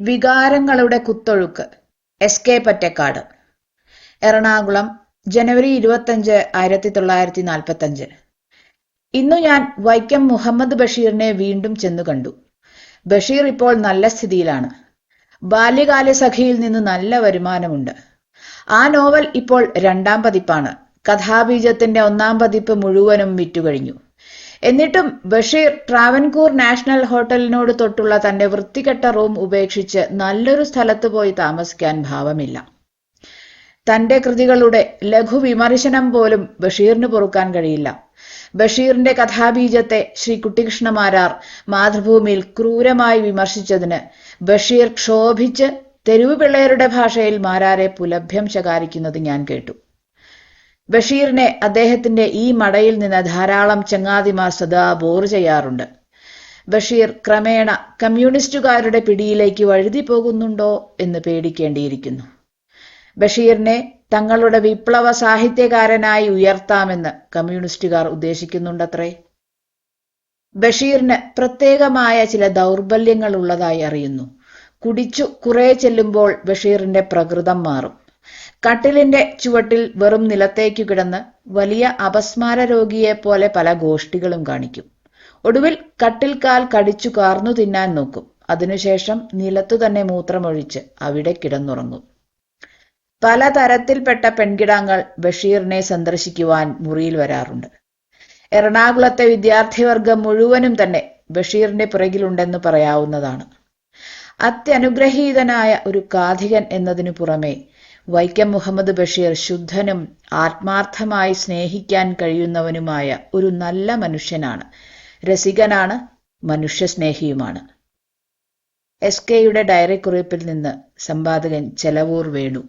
വികാരങ്ങളുടെ കുത്തൊഴുക്ക്. S K Pattakkad. Ernakulam ജനുവരി ഇരുപത്തഞ്ച് ആയിരത്തി തൊള്ളായിരത്തി നാൽപ്പത്തഞ്ച് ഇന്നു ഞാൻ വൈക്കം മുഹമ്മദ് ബഷീറിനെ വീണ്ടും ചെന്നു കണ്ടു. ബഷീർ ഇപ്പോൾ നല്ല സ്ഥിതിയിലാണ്. ബാല്യകാല സഖിയിൽ നിന്ന് നല്ല വരുമാനമുണ്ട്. ആ നോവൽ ഇപ്പോൾ രണ്ടാം പതിപ്പാണ്. കഥാബീജത്തിന്റെ ഒന്നാം പതിപ്പ് മുഴുവനും വിറ്റുകഴിഞ്ഞു. എന്നിട്ടും ബഷീർ ട്രാവൻകൂർ നാഷണൽ ഹോട്ടലിനോട് തൊട്ടുള്ള തന്റെ വൃത്തികെട്ട റൂം ഉപേക്ഷിച്ച് നല്ലൊരു സ്ഥലത്ത് പോയി താമസിക്കാൻ ഭാവമില്ല. തന്റെ കൃതികളുടെ ലഘു വിമർശനം പോലും ബഷീറിന് പൊറുക്കാൻ കഴിയില്ല. ബഷീറിന്റെ കഥാബീജത്തെ ശ്രീ കുട്ടികൃഷ്ണമാരാർ മാതൃഭൂമിയിൽ ക്രൂരമായി വിമർശിച്ചതിന് ബഷീർ ക്ഷോഭിച്ച് തെരുവ് പിള്ളേരുടെ ഭാഷയിൽ മാരാരെ പുലഭ്യം ശകാരിക്കുന്നത് ഞാൻ കേട്ടു. ബഷീറിനെ അദ്ദേഹത്തിന്റെ ഈ മടയിൽ നിന്ന് ധാരാളം ചങ്ങാതിമാർ സദാ ബോർ ചെയ്യാറുണ്ട്. ബഷീർ ക്രമേണ കമ്മ്യൂണിസ്റ്റുകാരുടെ പിടിയിലേക്ക് വഴുതി പോകുന്നുണ്ടോ എന്ന് പേടിക്കേണ്ടിയിരിക്കുന്നു. ബഷീറിനെ തങ്ങളുടെ വിപ്ലവ സാഹിത്യകാരനായി ഉയർത്താമെന്ന് കമ്മ്യൂണിസ്റ്റുകാർ ഉദ്ദേശിക്കുന്നുണ്ടത്രേ. ബഷീറിന് പ്രത്യേകമായ ചില ദൗർബല്യങ്ങൾ ഉള്ളതായി അറിയുന്നു. കുടിച്ചു കുറെ ചെല്ലുമ്പോൾ ബഷീറിന്റെ പ്രകൃതം മാറും. കട്ടിലിന്റെ ചുവട്ടിൽ വെറും നിലത്തേക്കു കിടന്ന് വലിയ അപസ്മാര രോഗിയെ പോലെ പല ഗോഷ്ഠികളും കാണിക്കും. ഒടുവിൽ കട്ടിൽ കാൽ കടിച്ചു കാർന്നു തിന്നാൻ നോക്കും. അതിനുശേഷം നിലത്തു തന്നെ മൂത്രമൊഴിച്ച് അവിടെ കിടന്നുറങ്ങും. പലതരത്തിൽപ്പെട്ട പെൺകിടാങ്ങൾ ബഷീറിനെ സന്ദർശിക്കുവാൻ മുറിയിൽ വരാറുണ്ട്. എറണാകുളത്തെ വിദ്യാർത്ഥിവർഗം മുഴുവനും തന്നെ ബഷീറിന്റെ പുറകിലുണ്ടെന്ന് പറയാവുന്നതാണ്. അത്യനുഗ്രഹീതനായ ഒരു കാഥികൻ എന്നതിനു പുറമെ വൈക്കം മുഹമ്മദ് ബഷീർ ശുദ്ധനും ആത്മാർത്ഥമായി സ്നേഹിക്കാൻ കഴിയുന്നവനുമായ ഒരു നല്ല മനുഷ്യനാണ്. രസികനാണ് മനുഷ്യസ്നേഹിയുമാണ്. എസ് കെയുടെ ഡയറി കുറിപ്പിൽ നിന്ന് സമ്പാദകൻ ചെലവൂർ വേണു.